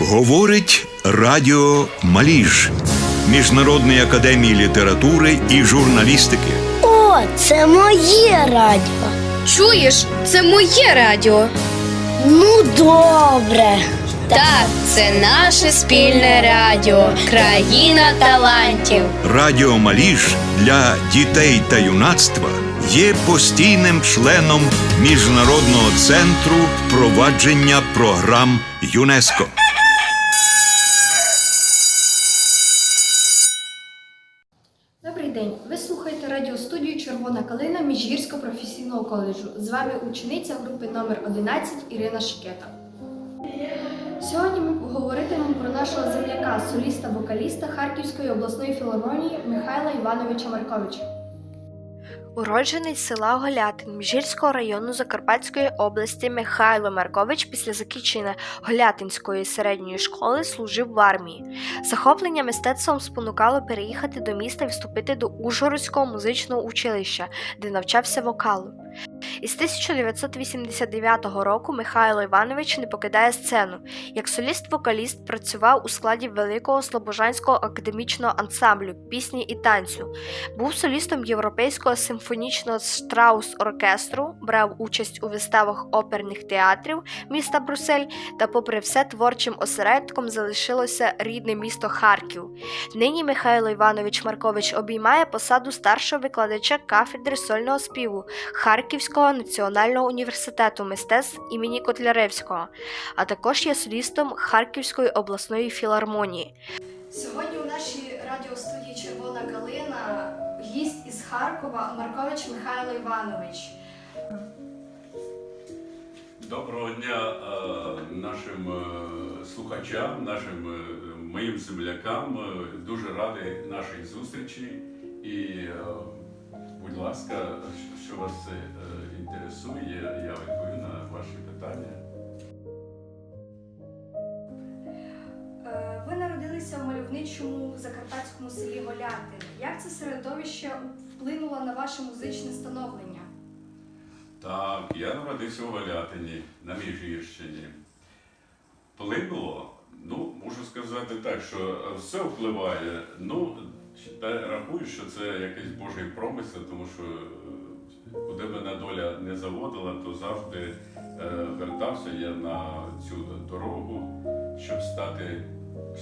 Говорить Радіо Маліж Міжнародної академії літератури і журналістики. О, це моє радіо. Чуєш, це моє радіо. Ну, добре. Так, це наше спільне радіо. Країна талантів. Радіо Маліж для дітей та юнацтва є постійним членом Міжнародного центру впровадження програм ЮНЕСКО. Добрий день. Ви слухаєте радіостудію Червона калина Міжгірського професійного коледжу. З вами учениця групи номер 11 Ірина Шикета. Сьогодні ми поговоритимемо про нашого земляка, соліста-вокаліста Харківської обласної філармонії Михайла Івановича Марковича. Уроджений села Голятин Міжгірського району Закарпатської області Михайло Маркович після закінчення Голятинської середньої школи служив в армії. Захоплення мистецтвом спонукало переїхати до міста і вступити до Ужгородського музичного училища, де навчався вокалу. Із 1989 року Михайло Іванович не покидає сцену. Як соліст-вокаліст працював у складі Великого Слобожанського академічного ансамблю пісні і танцю. Був солістом Європейського симфонічного Штраус оркестру, брав участь у виставах оперних театрів міста Брюссель та, попри все, творчим осередком залишилося рідне місто Харків. Нині Михайло Іванович Маркович обіймає посаду старшого викладача кафедри сольного співу Харківського національного університету мистецтв імені Котляревського, а також є солістом Харківської обласної філармонії. Сьогодні у нашій радіостудії Червона калина гість із Харкова Маркович Михайло Іванович. Доброго дня е, нашим е, слухачам, нашим е, моїм землякам. Дуже радий нашій зустрічі. І, будь ласка, що- що вас е, інтересує, я відповім на ваші питання. Е, Ви народилися в мальовничому закарпатському селі Голятин. Як це середовище вплинуло на ваше музичне становлення? Так, я народився у Валятині на Міжгірщині. Вплинуло, ну, можу сказати так, що все впливає. Ну, рахую, що це якийсь Божий промисел, тому що е, куди мене доля не заводила, то завжди е, вертався я на цю дорогу, щоб стати,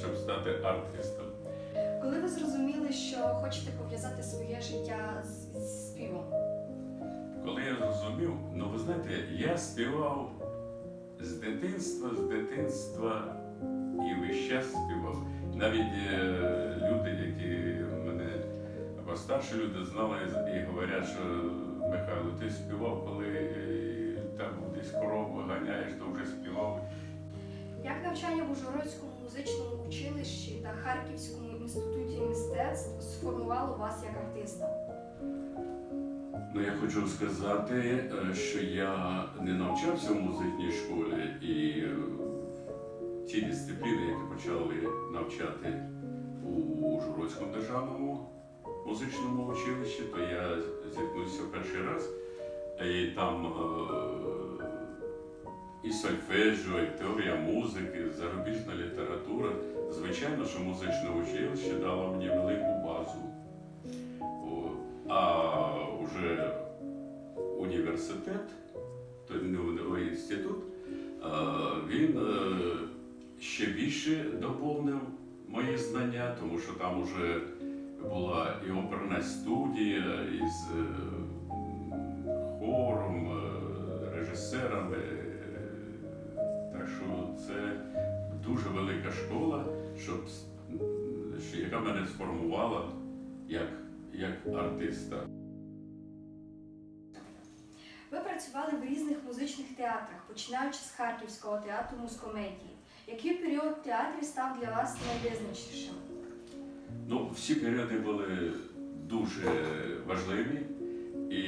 щоб стати артистом. Коли ви зрозуміли, що хочете пов'язати своє життя з, з співом? Коли я зрозумів, ну ви знаєте, я співав з дитинства, з дитинства і весь час співав. Навіть е, люди, які мене або старші люди знали і говорять, що Михайло, ти співав, коли е, там десь корову ганяєш, то вже співав. Як навчання в Ужгородському музичному училищі та Харківському інституті мистецтв сформувало вас як артиста? Ну, я хочу сказати, е, що я не навчався в музичній школі, і е, ті дисципліни, які почали навчати у Журодському державному музичному училищі, то я зіткнувся перший раз. І там е, і сольфеджіо, і теорія музики, зарубіжна література. Звичайно, що музичне училище дало мені велику базу. А вже університет, то не інститут, е, він е, ще більше доповнив мої знання, тому що там вже була і оперна студія із е, хором, е, режисерами. Так що це дуже велика школа, щоб, що- яка мене сформувала як, як артиста. Ви працювали в різних музичних театрах, починаючи з Харківського театру мускомедії. Який період в театрі став для вас найвизначнішим? Ну, всі періоди були дуже важливі, і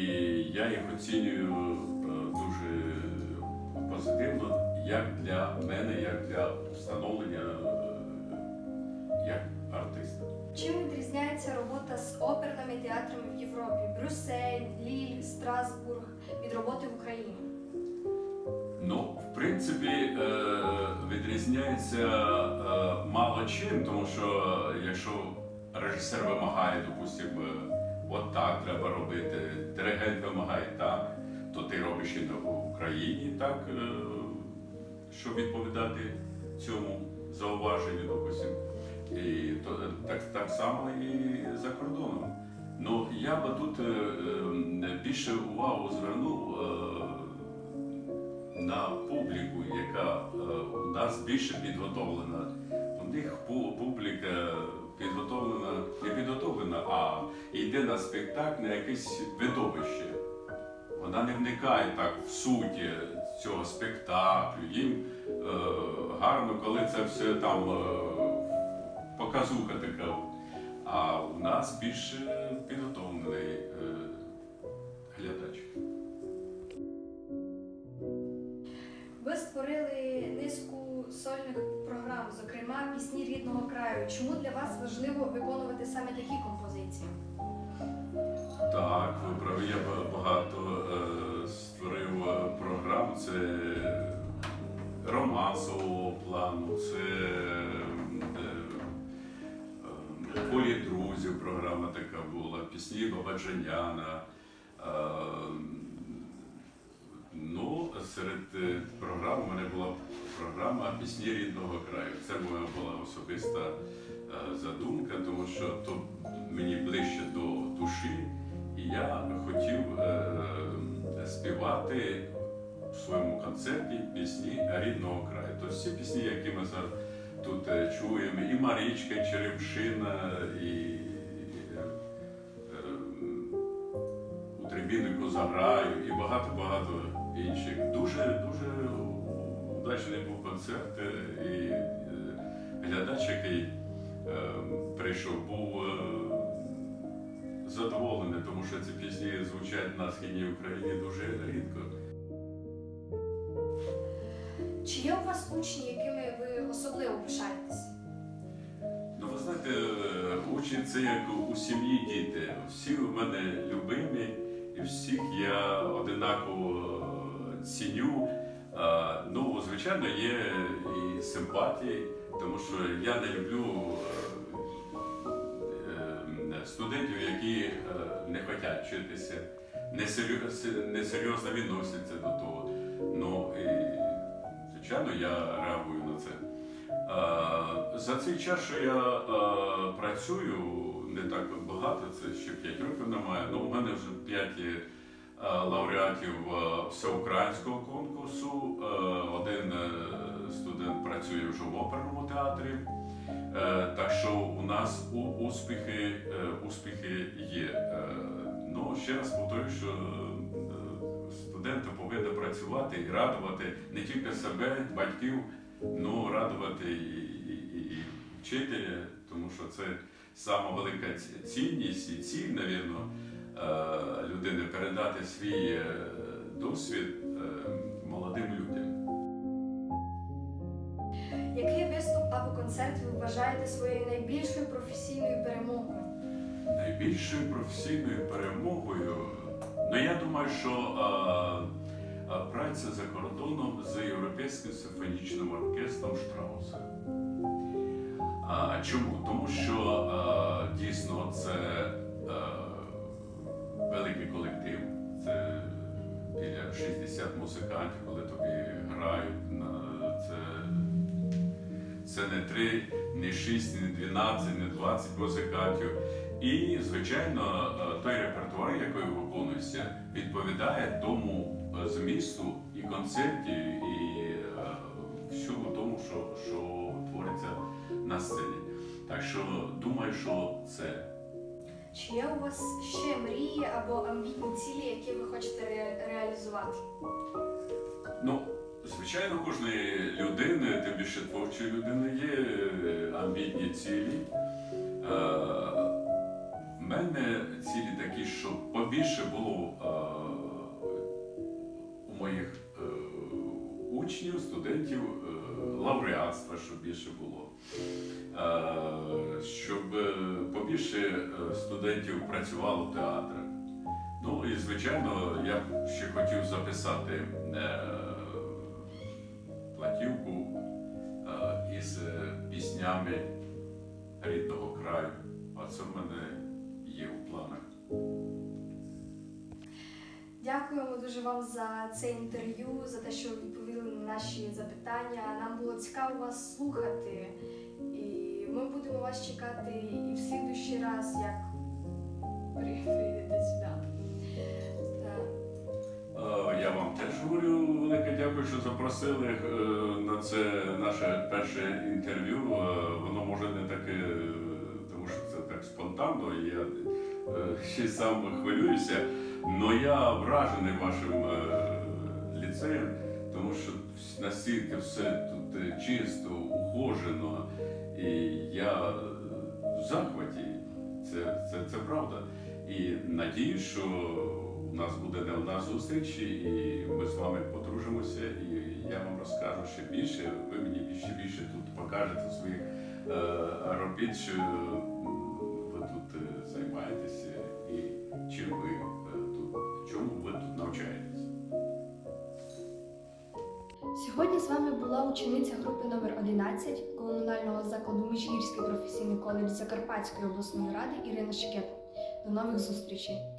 я їх оцінюю е, дуже позитивно, як для мене, як для встановлення е, як артиста. Чим відрізняється робота з оперними театрами в Європі? Брюссель, Ліль, Страсбург від роботи в Україні? Ну, в принципі, е, відрізняється. мало чим, тому що якщо режисер вимагає, допустимо, е, от так треба робити, диригент вимагає так, то ти робиш і на Україні так, е, щоб відповідати цьому зауваженню, допустимо. І то, е, так, так само і за кордоном. Ну, я би тут більше увагу звернув на публіку, яка у нас більше підготовлена. У них пу- публіка підготовлена, не підготовлена, а йде на спектакль на якесь видовище. Вона не вникає так в суті цього спектаклю. Їм е, гарно, коли це все там е, показуха така. А у нас більше підготовлений е, глядач. Ви створили низку сольних зокрема пісні рідного краю. Чому для вас важливо виконувати саме такі композиції? Так, ви праві, я багато е, створив е, програм. Це романсового плану, це е, е, полі друзів програма така була, пісні Бабаджаняна. Е, ну, серед е, програм у мене була програма Пісні рідного краю. Це моя була особиста е, задумка, тому що то мені ближче до душі, і я хотів е, співати в своєму концерті пісні рідного краю. Тобто всі пісні, які ми зараз тут е, чуємо, і Марічка, і Черемшина, і у Трибінику заграю, і багато-багато інших. Дуже дуже удачний був концерт, е, і е, глядач, який е, прийшов, був задоволений, тому що ці пісні звучать на східній Україні дуже рідко. Чи є у вас учні, якими ви особливо пишаєтесь? Ну, ви знаєте, учні це як у сім'ї діти. Всі у мене любимі, і всіх я одинаково ціню. Ну, звичайно, є і симпатії, тому що я не люблю е, е, студентів, які е, не хочуть вчитися, несерйозно, несерйозно відносяться до того. Ну, і, звичайно, я реагую на це. Е, За цей час, що я е, працюю, не так багато, це ще 5 років немає. Ну, у мене вже 5 е, лауреатів е, всеукраїнського конкурсу. Е, Один е, студент працює вже в оперному театрі. Е, Так що у нас успіхи, е, успіхи є. Е, Ну, ще раз повторюю, що е, студенти повинні працювати і радувати не тільки себе, батьків, ну радувати і, і, і вчителя, тому що це сама велика цінність і ціль, навірно, е, людини передати свій е, досвід е, молодим людям. Який виступ або концерт ви вважаєте своєю найбільшою професійною перемогою? Найбільшою професійною перемогою, ну я думаю, що а, а, праця за кордоном з Європейським симфонічним оркестром Штрауса. А, чому? Тому що а, дійсно це великий колектив, це біля 60 музикантів, коли тобі грають. Це це не три, не шість, не 12, не 20 музикантів. І, звичайно, той репертуар, який виконується, відповідає тому змісту і концерті, і е, всьому тому, що, що твориться на сцені. Так що думаю, що це. Чи є у вас ще мрії або амбітні цілі, які ви хочете ре- реалізувати? Ну, звичайно, кожної людини, тим більше творчої людини, є е, амбітні цілі. Е, В мене цілі такі, щоб побільше було е, у моїх е, учнів, студентів е, лауреатства, щоб більше було. Е, Щоб е, побільше студентів працювало в театрах. Ну і звичайно, я б ще хотів записати платівку е, піснями рідного краю. А це в мене є у планах. Дякуємо дуже вам за це інтерв'ю, за те, що відповіли наші запитання. Нам було цікаво вас слухати. І ми будемо вас чекати і в слідущий раз, як при- прийдете сюди. Е, Я вам теж говорю велике дякую, що запросили е, на це наше перше інтерв'ю. Е, Воно може не таке, тому що це так спонтанно. і Я ще сам хвилююся. але я вражений вашим настільки все тут е, чисто, ухожено, і я е, в захваті. Це, це, це правда. І надію, що у нас буде не одна зустріч, і ми з вами подружимося, і я вам розкажу ще більше. Ви мені більше більше тут покажете своїх е, робіт, що Сьогодні з вами була учениця групи номер 11 комунального закладу Міжгірський професійний коледж Закарпатської обласної ради Ірина Шикета. До нових зустрічей!